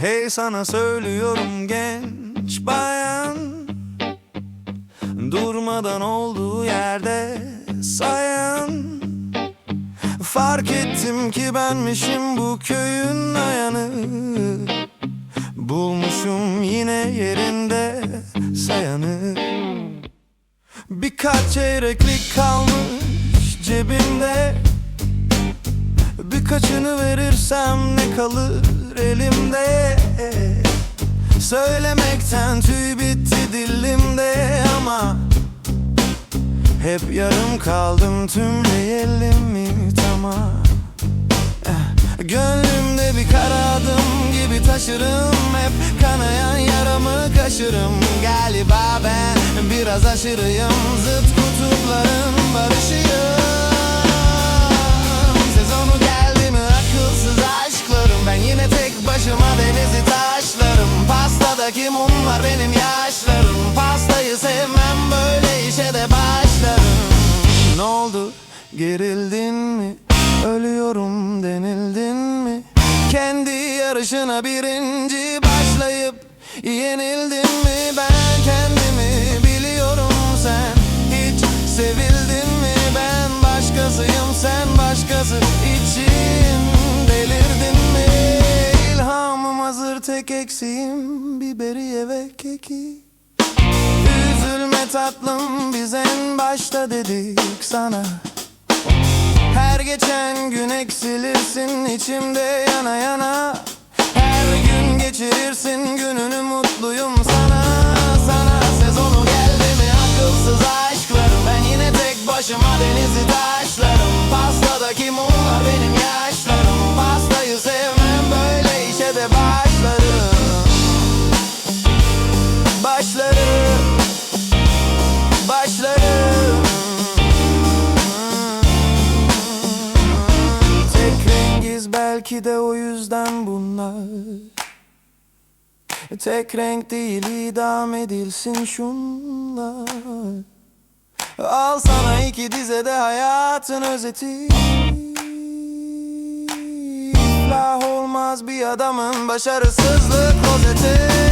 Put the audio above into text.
Hey sana söylüyorum genç bayan. Durmadan olduğu yerde sayan. Fark ettim ki benmişim bu köyün ayanı. Bulmuşum yine yerinde sayanı. Birkaç çeyreklik kalmış cebimde. Birkaçını verirsem ne kalır elimde Söylemekten tüy bitti dilimde ama Hep yarım kaldım tüm hayalimi tamam. Eh, Gönlümde bir kara adım gibi taşırım Hep kanayan yaramı kaşırım. Galiba ben biraz aşırıyım Zıt kutupların barışıyım Pastadaki mumlar benim yaşlarım. Pastayı sevmem böyle işe de başlarım. Ne oldu? Gerildin mi? Ölüyorum denildin mi? Kendi yarışına birinci başlayıp Yenildin mi? Ben kendimi tek eksiğim Biberiye ve keki. Üzülme tatlım biz en başta dedik sana. Her geçen gün eksilirsin içimde yana yana. Her gün geçirirsin gününü mutluyum sana. Sana sezonu geldi mi? Akılsız aşklarım. Ben yine tek başıma denizi taşlarım. Pastadaki mumlar rengiz belki de o yüzden bunlar. Tek renk değil idam edilsin şunlar. Al sana iki dize de hayatın özeti. İflah olmaz bir adamın başarısızlık rozeti